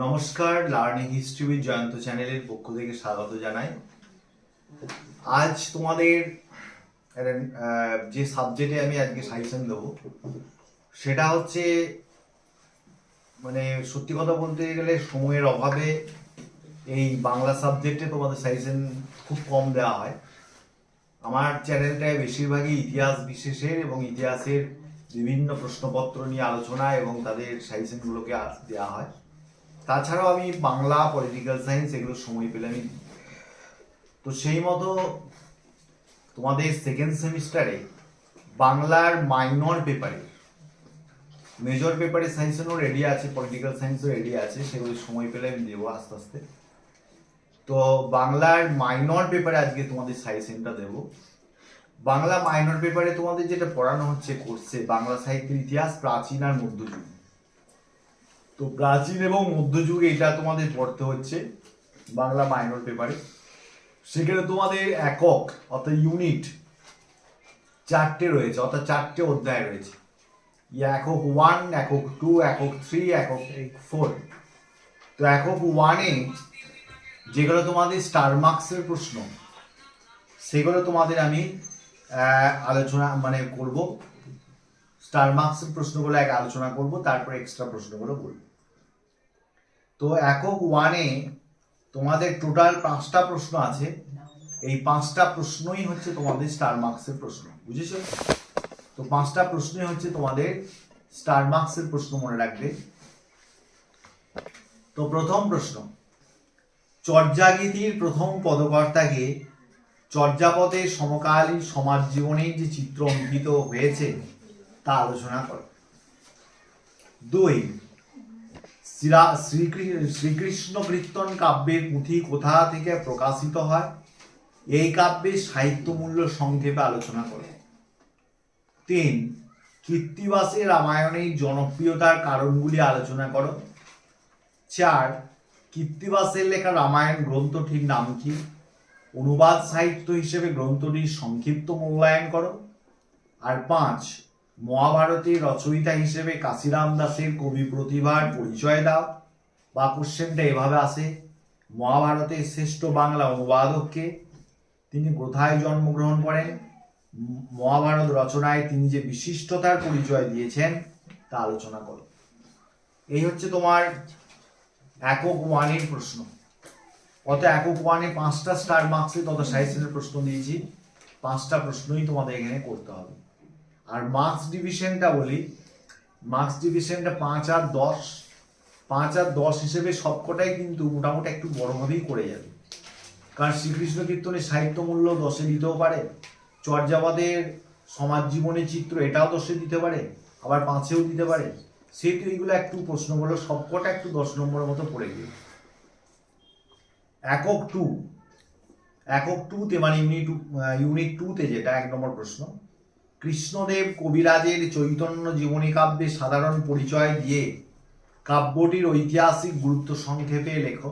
নমস্কার learning history with Jayanta চ্যানেলের পক্ষ থেকে স্বাগত জানাই। আজ তোমাদের যে সাবজেক্টে আমি আজকে সাজেশন দেবো, সেটা হচ্ছে মানে সত্যি কথা বলতে গেলে সময়ের অভাবে এই বাংলা সাবজেক্টে তোমাদের সাজেশন খুব কম দেওয়া হয়। আমার চ্যানেলটায় বেশিরভাগই ইতিহাস বিশেষের এবং ইতিহাসের বিভিন্ন প্রশ্নপত্র নিয়ে আলোচনা এবং তাদের সাজেশনগুলোকে দেওয়া হয়। তাছাড়াও আমি বাংলা পলিটিক্যাল সায়েন্স এগুলো সময় পেলে আমি তো সেই মতো তোমাদের সেকেন্ড সেমিস্টারে বাংলার মাইনর পেপারে মেজর পেপারে সায়েন্সেরও রেডি আছে পলিটিক্যাল সায়েন্সও রেডি আছে, সেগুলো সময় পেলে আমি দেবো আস্তে আস্তে। তো বাংলার মাইনর পেপারে আজকে তোমাদের সাজেশনটা দেবো। বাংলা মাইনর পেপারে তোমাদের যেটা পড়ানো হচ্ছে কোর্সে বাংলা সাহিত্যের ইতিহাস প্রাচীন আর মধ্যযুগ। তো প্রাচীন এবং মধ্যযুগে এটা তোমাদের পড়তে হচ্ছে, বাংলা মাইনর পেপারে সেখানে তোমাদের একক, অর্থাৎ ইউনিট চারটে রয়েছে, অর্থাৎ চারটে অধ্যায় রয়েছে। ইয়ে একক ওয়ান একক টু একক থ্রি একক ফোর তো একক ওয়ানে যেগুলো তোমাদের স্টার মার্কসের প্রশ্ন, সেগুলো তোমাদের আমি আলোচনা মানে করব। স্টার মার্কসের প্রশ্নগুলো এক আলোচনা করব, তারপর এক্সট্রা প্রশ্নগুলো বলব। তো একক ওয়ানে তোমাদের টোটাল পাঁচটা প্রশ্ন আছে। এই পাঁচটা প্রশ্নই হচ্ছে তোমাদের স্টার মার্কসের প্রশ্ন, বুঝেছ? তো পাঁচটা প্রশ্নই হচ্ছে তোমাদের স্টার মার্কসের প্রশ্ন মনে রাখবে। তো প্রথম প্রশ্ন, চর্যাগীতির প্রথম পদকর্তাকে চর্যাপদের সমকালীন সমাজ জীবনের যে চিত্র অঙ্কিত হয়েছে তা আলোচনা করো। দুই শ্রীরা- শ্রীকৃ- শ্রীকৃষ্ণ কীর্তন কাব্যের পুঁথি কোথা থেকে প্রকাশিত হয়? এই কাব্যের সাহিত্য মূল্য সংক্ষেপে আলোচনা করে। তিন, কীর্তিবাসে রামায়ণের জনপ্রিয়তার কারণগুলি আলোচনা করো। চার, কীর্তিবাসের লেখা রামায়ণ গ্রন্থটির নাম কি? অনুবাদ সাহিত্য হিসেবে গ্রন্থটির সংক্ষিপ্ত মূল্যায়ন করো। আর পাঁচ মহাভারতের রচয়িতা হিসেবে কাশিরাম দাসের কবি প্রতিভার পরিচয় দাও। বা কোশ্চেনটা এভাবে আসে, মহাভারতের শ্রেষ্ঠ বাংলা অনুবাদককে তিনি কোথায় জন্মগ্রহণ করেন? মহাভারত রচনায় তিনি যে বিশিষ্টতার পরিচয় দিয়েছেন, তা আলোচনা করো। এই হচ্ছে তোমার একক ওয়ানের প্রশ্ন। অত একক ওয়ানে পাঁচটা স্টার মার্কসে তত সাইসেনের প্রশ্ন দিয়েছি। পাঁচটা প্রশ্নই তোমাদের এখানে করতে হবে। আর মার্কস ডিভিশনটা বলি মার্কস ডিভিশনটা পাঁচ আর দশ, পাঁচ আর দশ হিসেবে সবকটাই কিন্তু মোটামুটি একটু বড়ভাবেই করে যাবে। কারণ শ্রীকৃষ্ণ কীর্তনের সাহিত্য মূল্য দশে দিতেও পারে, চর্যাবাদের সমাজ জীবনের চিত্র এটাও দশে দিতে পারে, আবার পাঁচেও দিতে পারে। সেহেতু এইগুলো একটু প্রশ্ন প্রশ্নগুলো সবকটা একটু দশ নম্বরের মতো পড়ে গিয়ে। একক টু একক টুতে মানে ইউনিট ইউনিট টুতে যেটা এক নম্বর প্রশ্ন কৃষ্ণদেব কবিরাজের চৈতন্য জীবনী কাব্যে সাধারণ পরিচয় দিয়ে কাব্যটির ঐতিহাসিক গুরুত্ব সংক্ষেপে লেখো।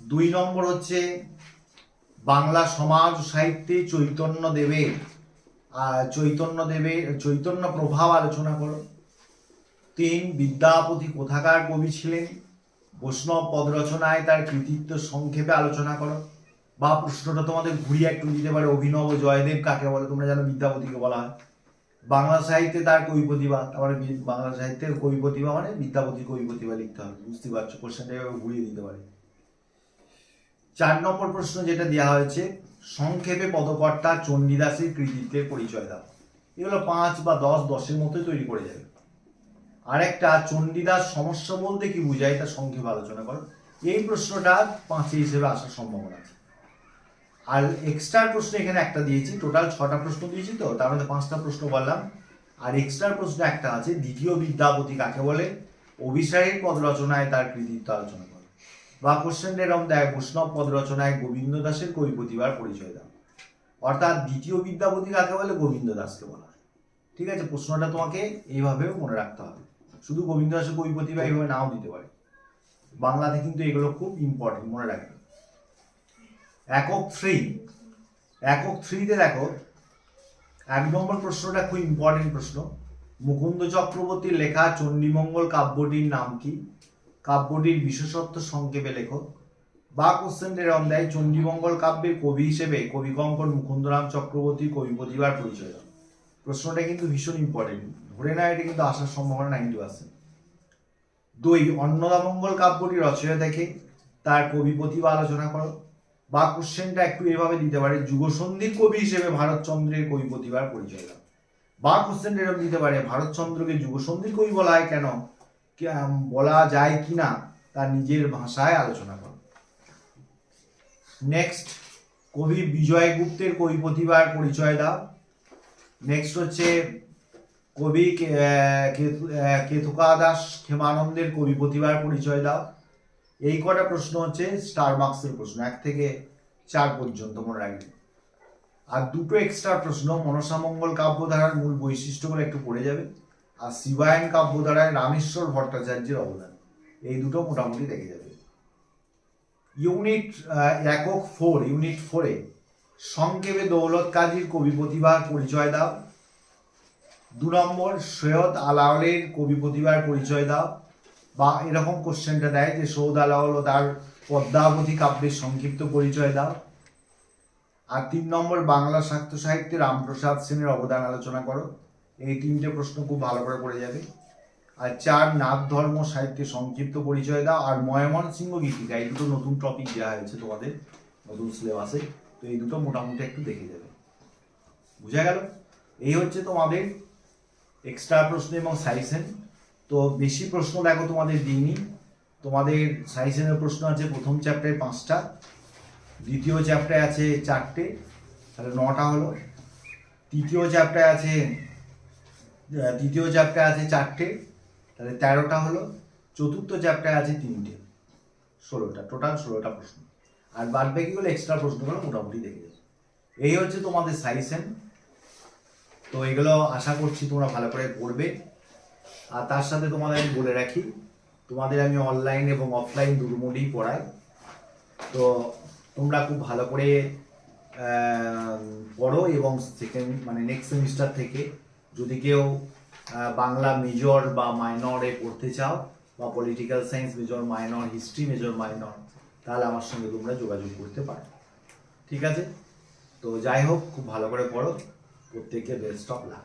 দুই নম্বর হচ্ছে বাংলা সমাজ সাহিত্যে চৈতন্য দেবের চৈতন্য দেবের, চৈতন্য প্রভাব আলোচনা করো। তিন, বিদ্যাপতি কোথাকার কবি ছিলেন? বৈষ্ণব পদ রচনায় তার কৃতিত্ব সংক্ষেপে আলোচনা করো। বা প্রশ্নটা তোমাদের ঘুরিয়ে একটু দিতে পারে, অভিনব জয়দেব কাকে বলে, তোমরা জানো বিদ্যাপতিকে বলা হয়। বাংলা সাহিত্যে তার কবি প্রতিভা তারপরে বাংলা সাহিত্যের কবি প্রতিভা মানে বিদ্যাপতি কবি প্রতিভা লিখতে হবে, বুঝতে পারছ? কোশ্চেনটা এভাবে ঘুরিয়ে দিতে পারে। চার নম্বর প্রশ্ন যেটা দেওয়া হয়েছে, সংক্ষেপে পদকর্তা চণ্ডীদাসের কৃতিত্বের পরিচয় দাও। এগুলো পাঁচ বা দশ, দশের মতোই তৈরি করে যাবে। আরেকটা, চণ্ডীদাস সমস্যা বলতে কি বুঝায়? তা সংক্ষেপে আলোচনা করো। এই প্রশ্নটা পাঁচে হিসেবে আসার সম্ভাবনা আছে। আর এক্সট্রা প্রশ্ন এখানে একটা দিয়েছি টোটাল ছটা প্রশ্ন দিয়েছি তো, তার মধ্যে পাঁচটা প্রশ্ন বললাম। আর এক্সট্রা প্রশ্ন একটা আছে, দ্বিতীয় বিদ্যাপতি কাকে বলে? অভিসারীর পদ রচনায় তার কৃতিত্ব আলোচনা করে। বা কোশ্চেন এরম দেয়, বৈষ্ণব পদ রচনায় গোবিন্দ দাসের কবি প্রতিভার পরিচয় দাও। অর্থাৎ দ্বিতীয় বিদ্যাপতি কাকে বলে? গোবিন্দ দাসকে বলা ঠিক আছে, প্রশ্নটা তোমাকে এইভাবেও মনে রাখতে হবে। শুধু গোবিন্দ দাসের কবি প্রতিভা এইভাবে নাও দিতে পারে। বাংলাতে কিন্তু এগুলো খুব ইম্পর্টেন্ট মনে রাখবে। একক থ্রি একক থ্রিতে দেখো, এক নম্বর প্রশ্নটা খুব ইম্পর্টেন্ট প্রশ্ন। মুকুন্দ চক্রবর্তীর লেখা চণ্ডীমঙ্গল কাব্যটির নাম কি? কাব্যটির বিশেষত্ব সংক্ষেপে লেখো। বা কোশ্চেন এরম দেয়, চণ্ডীমঙ্গল কাব্যের কবি হিসেবে কবি কঙ্কন মুকুন্দরাম চক্রবর্তী কবি প্রতিভার পরিচয় দাও। প্রশ্নটা কিন্তু ভীষণ ইম্পর্টেন্ট ধরে না এটা কিন্তু আসার সম্ভাবনা নাইনটি পার্সেন্ট দুই, অন্নদামঙ্গল কাব্যটি রচনা দেখে, তার কবি প্রতিভা আলোচনা করো। বা কোশ্চেনটা একটু এভাবে দিতে পারে, যুগসন্ধির কবি হিসেবে ভারতচন্দ্রের কবি প্রতিভার পরিচয় দাও। বা কোশ্চেন এরকম দিতে পারে, ভারতচন্দ্রকে যুগসন্ধির কবি বলা হয় কেন বলা যায় কিনা তা নিজের ভাষায় আলোচনা করো। নেক্সট কবি বিজয় গুপ্তের কবি প্রতিভার পরিচয় দাও। নেক্সট হচ্ছে কবি কে- কেতুকা দাস ক্ষেমানন্দের কবি প্রতিভার পরিচয় দাও। এই কটা প্রশ্ন হচ্ছে স্টার মার্কসের প্রশ্ন, এক থেকে চার পর্যন্ত মনে রাখবে আর দুটো এক্সট্রা প্রশ্ন মনসামঙ্গল কাব্যধারার মূল বৈশিষ্ট্য বৈশিষ্ট্যগুলো একটু পড়ে যাবে, আর শিবায়ন কাব্যধারায় রামেশ্বর ভট্টাচার্যের অবদান। এই দুটো মোটামুটি দেখে যাবে। ইউনিট একক ফোর ইউনিট ফোরে সংক্ষেপে দৌলত কাজীর কবি প্রতিভার পরিচয় দাও। দু নম্বর সৈয়দ আলাওলের কবি প্রতিভার পরিচয় দাও। বা এরকম কোশ্চেনটা দেয় যে সৌদ আলাওল ও তার পদ্মাবতী কাব্যের সংক্ষিপ্ত পরিচয় দাও। আর তিন নম্বর, বাংলা সাহিত্য সাহিত্যে রামপ্রসাদ সেনের অবদান আলোচনা করো। এই তিনটে প্রশ্ন খুব ভালো করে পড়ে যাবে। আর চার নাথ ধর্ম সাহিত্যে সংক্ষিপ্ত পরিচয় দাও। আর ময়মন সিংহ গীতিকা, এই দুটো নতুন টপিক দেওয়া হয়েছে তোমাদের, নতুন সিলেবাসে তো এই দুটো মোটামুটি একটু দেখে যাবে। বুঝা গেল? এই হচ্ছে তোমাদের এক্সট্রা প্রশ্ন এবং সাইসেন তো বেশি প্রশ্ন দেখো তোমাদের দিইনি। তোমাদের সাইসেনের প্রশ্ন আছে, প্রথম চ্যাপ্টারে পাঁচটা, দ্বিতীয় চ্যাপ্টারে আছে চারটে, তাহলে নটা হলো। তৃতীয় চ্যাপ্টারে আছে তৃতীয় চ্যাপ্টারে আছে চারটে, তাহলে তেরোটা হলো। চতুর্থ চ্যাপ্টারে আছে তিনটে। ষোলোটা টোটাল ষোলোটা প্রশ্ন। আর বাদ বাকিগুলো এক্সট্রা প্রশ্নগুলো মোটামুটি দেখে যাবে এই হচ্ছে তোমাদের সাইসেন তো এগুলো আশা করছি তোমরা ভালো করে পড়বে। আর তার সাথে তোমাদের আমি বলে রাখি, তোমাদের আমি অনলাইন এবং অফলাইন দুটো মোডেই পড়াই। তো তোমরা খুব ভালো করে পড়ো এবং সেকেন্ড মানে নেক্সট সেমিস্টার থেকে যদি কেউ বাংলা মেজর বা মাইনরে পড়তে চাও বা political science major minor history major minor তাহলে আমার সঙ্গে তোমরা যোগাযোগ করতে পারো। ঠিক আছে? তো যাই হোক, খুব ভালো করে পড়ো। প্রত্যেককে বেস্ট অফ লাক